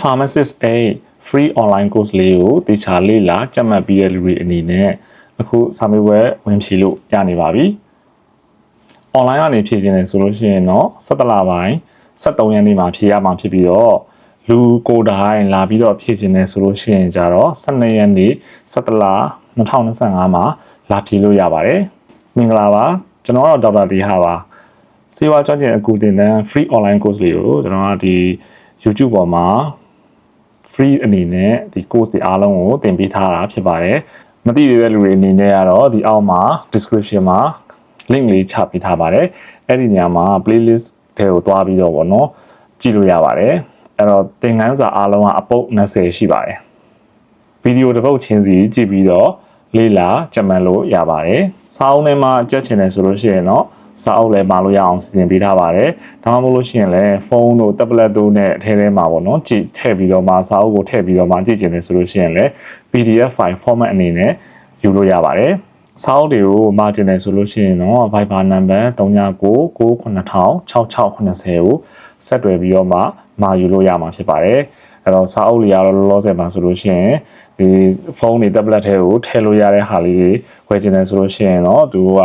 pharmacist A free online course လေးကိုတေချာလေ့လာကြက်မှတ်ပြီးတဲ့လူတွေအနေနဲ့အခုစာမေးပွဲဝင်ဖြေလို့ရနေပါပြီ online ကနေဖြေခြင်းတယ်ဆိုလို့ရှိရင်တော့17လပိုင်း23ရက်နေ့မှာဖြေရမှာဖြစ်ပြီးတော့လူကိုယ်တိုင်လာပြီးတော့ဖြေခြင်းတယ်ဆိုလို့ရှိရင်ကြတော့12ရက်နေ့17လ2025မှာလာဖြေလို့ရပါတယ်မင်္ဂလာပါကျွန်တော်တော့ဒေါက်တာတီဟာပါစေဝါကျွမ်းကျင်အကူတင်တန်း free online course လေးကိုကျွန်တော်ကဒီ YouTube ပေါ်မှာ free အနေနဲ့ဒီ course တွေအားလုံးကိုသင်ပေးထားတာဖြစ်ပါတယ်မသိသေးတဲ့လူတွေအနေနဲ့ကတော့ဒီအောက်မှာ description မှာ link လေးချပေးထားပါတယ်အဲ့ဒီနေရာမှာ playlist ထဲကိုတွားပြီးတော့ဗောနော်ကြည့်လို့ရပါတယ်အဲ့တော့သင်ခန်းစာအားလုံးကအပုတ်20ရှိပါတယ်ဗီဒီယိုတစ်ပုတ်ချင်းစီကြည့်ပြီးတော့လေ့လာကြံမှန်လို့ရပါတယ်စာအုပ်ထဲမှာကြက်ချင်တယ်ဆိုလို့ရှိရင်တော့ စာအုပ်လည်းပါလို့ရအောင်စီစဉ်ပေးထားပါတယ်ဒါမှမဟုတ်လို့ရှိရင်လည်းဖုန်းတို့ tablet တို့နဲ့အထဲထဲမှာပေါ့နော်ကြည့်ထည့်ပြီးတော့မှစာအုပ်ကိုထည့်ပြီးတော့မှကြည့်ချင်တယ်ဆိုလို့ရှိရင်လည်း PDF file format အနေနဲ့ယူလို့ရပါတယ်စာအုပ်တွေကို margin တယ်ဆိုလို့ရှိရင်တော့ Viber number 3999606080ကိုဆက်တွယ်ပြီးတော့မှမာယူလို့ရမှာဖြစ်ပါတယ်အဲ့တော့စာအုပ်လေးကတော့လောလောဆယ်မှာဆိုလို့ရှိရင်ဒီဖုန်းတွေ tablet ထဲကိုထည့်လို့ရတဲ့ဟာလေးတွေဝယ်ချင်တယ်ဆိုလို့ရှိရင်တော့သူက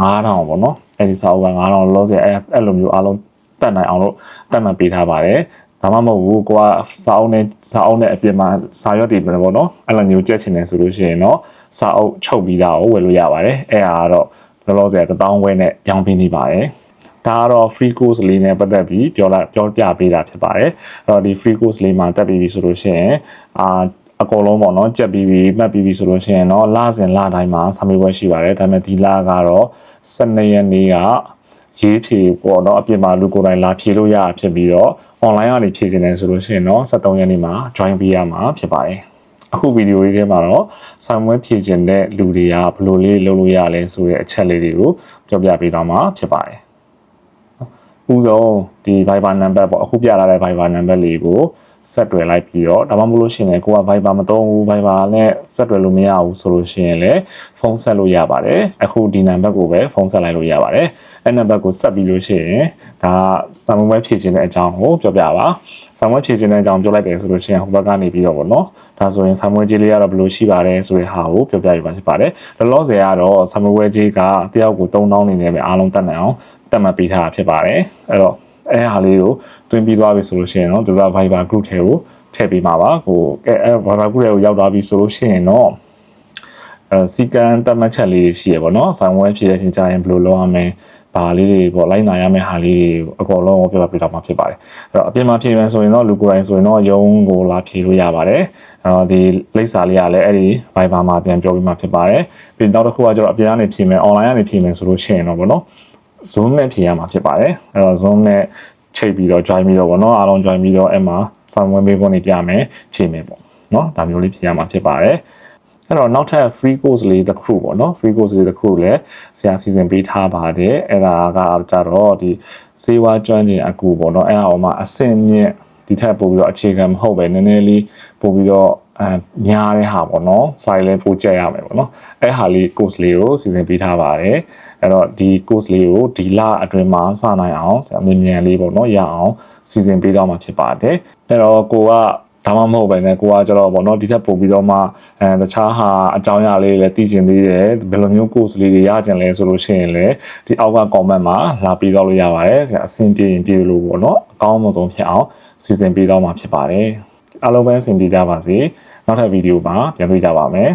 9000ပေါ့နော် အဲ့ဒီစာအုပ်က9000လောလောဆယ်အဲ့အဲ့လိုမျိုးအားလုံးတတ်နိုင်အောင်လို့တတ်မှတ်ပေးထားပါတယ်ဒါမှမဟုတ်ဘူးကိုကစာအုပ်နဲ့စာအုပ်နဲ့အပြင်မှာစာရွက်တွေပဲပေါ့နော်အဲ့လိုမျိုးကြက်ချင်တယ်ဆိုလို့ရှိရင်တော့စာအုပ်ချုပ်ပြီးသားကိုဝယ်လို့ရပါတယ်အဲ့ဟာကတော့လောလောဆယ်1000ဝဲနဲ့ရောင်းပေးနေပါတယ်ဒါကတော့ free course လေးနဲ့ပတ်သက်ပြီးပြောလာပြောပြပေးတာဖြစ်ပါတယ်အဲ့တော့ဒီ free course လေးမှာတက်ပြီးပြီဆိုလို့ရှိရင်အာ အကုန်လုံးပေါ့နော်ကြက်ပြီးပြီမှတ်ပြီးပြီဆိုလို့ရှိရင်တော့လစဉ်လတိုင်းမှာစာမေးပွဲရှိပါတယ်ဒါပေမဲ့ဒီလကတော့12ရက်နေ့ကရေးဖြေပေါ့နော်အပြင်မှာလူကိုယ်တိုင်လာဖြေလို့ရဖြစ်ပြီးတော့ online ကနေဖြေနေတယ်ဆိုလို့ရှိရင်တော့73ရက်နေ့မှာ join ပေးရမှာဖြစ်ပါတယ်အခုဗီဒီယိုလေးထဲမှာတော့ဆောင်းဝဲဖြည့်ခြင်းတဲ့လူတွေကဘယ်လိုလေးလုပ်လို့ရလဲဆိုတဲ့အချက်လေးတွေကိုပြောပြပေးတော့မှာဖြစ်ပါတယ်။ဥဆုံးဒီ Viber number ပေါ့အခုပြလာတဲ့ Viber number လေးကို ဆက်တွယ်လိုက်ပြီးတော့ဒါမှမဟုတ်လို့ရှိရင်ကိုက Viber မသုံးဘူး Viber နဲ့ဆက်တွယ်လို့မရဘူးဆိုလို့ရှိရင်လည်းဖုန်းဆက်လို့ရပါတယ်။အခုဒီ number ကိုပဲဖုန်းဆက်လိုက်လို့ရပါတယ်။အဲ့ number ကိုဆက်ပြီးလို့ရှိရင်ဒါစာမွေးဖြည့်ခြင်းတဲ့အကြောင်းကိုပြောပြပါ။စာမွေးဖြည့်ခြင်းတဲ့အကြောင်းပြောလိုက်တယ်ဆိုလို့ရှိရင်ဟိုဘက်ကနေပြီးတော့ဗောနော်။ဒါဆိုရင်စာမွေးကြီးလေးကတော့ဘယ်လိုရှိပါတယ်ဆိုတဲ့ဟာကိုပြောပြရပါဖြစ်ပါတယ်။လောလောဆယ်ကတော့စာမွေးကြီးကတယောက်ကို3000နေနဲ့ပဲအားလုံးတက်နိုင်အောင်တက်မှတ်ပေးထားတာဖြစ်ပါတယ်။အဲ့တော့ အဲဟာလေးကိုတွင်းပြီးသွားပြီဆိုလို့ရှိရင်တော့သူက Viber group ထဲကိုထည့်ပေးမှာပါဟိုအဲ Viber group ထဲကိုရောက်သွားပြီဆိုလို့ရှိရင်တော့အဲစီကန်တက်မှတ်ချက်လေးရှိရပါတော့ဆောင်းဝဲဖြစ်တဲ့အချိန်ကျရင်ဘယ်လိုလုပ်ရမလဲဘာလေးတွေပေါ့လိုက်နာရမယ့်ဟာလေးတွေအကုန်လုံးကိုပြောပြပေးတော့မှာဖြစ်ပါတယ်အဲ့တော့အပြင်မှာဖြေမယ်ဆိုရင်တော့လူကိုယ်တိုင်ဆိုရင်တော့ယုံကိုလာဖြေလို့ရပါတယ်အဲ့တော့ဒီလိပ်စာလေးကလည်းအဲ့ဒီ Viber မှာပြန်ပြောပြီးမှဖြစ်ပါတယ်ပြီးနောက်တစ်ခုကကျတော့အပြင်ကနေဖြေမယ် online ကနေဖြေမယ်ဆိုလို့ရှိရင်တော့ဗောနော် Zoom နဲ့ဖြေရမှာဖြစ်ပါတယ်အဲ့တော့ Zoom နဲ့ချိတ်ပြီးတော့ join ပြီးတော့ဗောနော်အားလုံး join ပြီးတော့အဲ့မှာ someone ပေးဖို့နေပြမယ်ဖြေမယ်ပေါ့နော်ဒါမျိုးလေးဖြေရမှာဖြစ်ပါတယ်အဲ့တော့နောက်ထပ် free course လေးတစ်ခုပေါ့နော် free course လေးတစ်ခုလည်းဆရာစီစဉ်ပေးထားပါတယ်အဲ့ဒါကကြတော့ဒီစေဝါကျွမ်းကျင်အကူပေါ့နော်အဲ့ဒါအောင်မှအဆင့်မြင့်ဒီထက်ပို့ပြီးတော့အခြေခံမဟုတ်ပဲနည်းနည်းလေးပို့ပြီးတော့အများတဲ့ဟာပေါ့နော်စာရေးလည်းပို့ကြက်ရမယ်ပေါ့နော်အဲ့ဟာလေး course လေးကိုစီစဉ်ပေးထားပါတယ် အဲ့တော့ဒီ course လေးကိုဒီလအတွင်းမှာစနိုင်အောင်ဆရာမြန်မြန်လေးပေါ့နော်ရအောင်စီစဉ်ပေးတော့မှာဖြစ်ပါတယ်အဲ့တော့ကိုကဒါမှမဟုတ်ပဲねကိုကကျတော့ဗောနော်ဒီထက်ပို့ပြီးတော့မှအဲတခြားဟာအကြောင်းအရာလေးလည်းသိကျင်သေးတယ်ဘယ်လိုမျိုး course လေးတွေရကျင်လဲဆိုလို့ရှိရင်လည်းဒီအောက်က comment မှာလာပြီးတော့လို့ရပါတယ်ဆရာအဆင်ပြေရင်ပြေလို့ဗောနော်အကောင်းဆုံးဖြစ်အောင်စီစဉ်ပေးတော့မှာဖြစ်ပါတယ်အားလုံးပဲအဆင်ပြေကြပါစေနောက်ထပ်ဗီဒီယိုမှာပြန်တွေ့ကြပါမယ်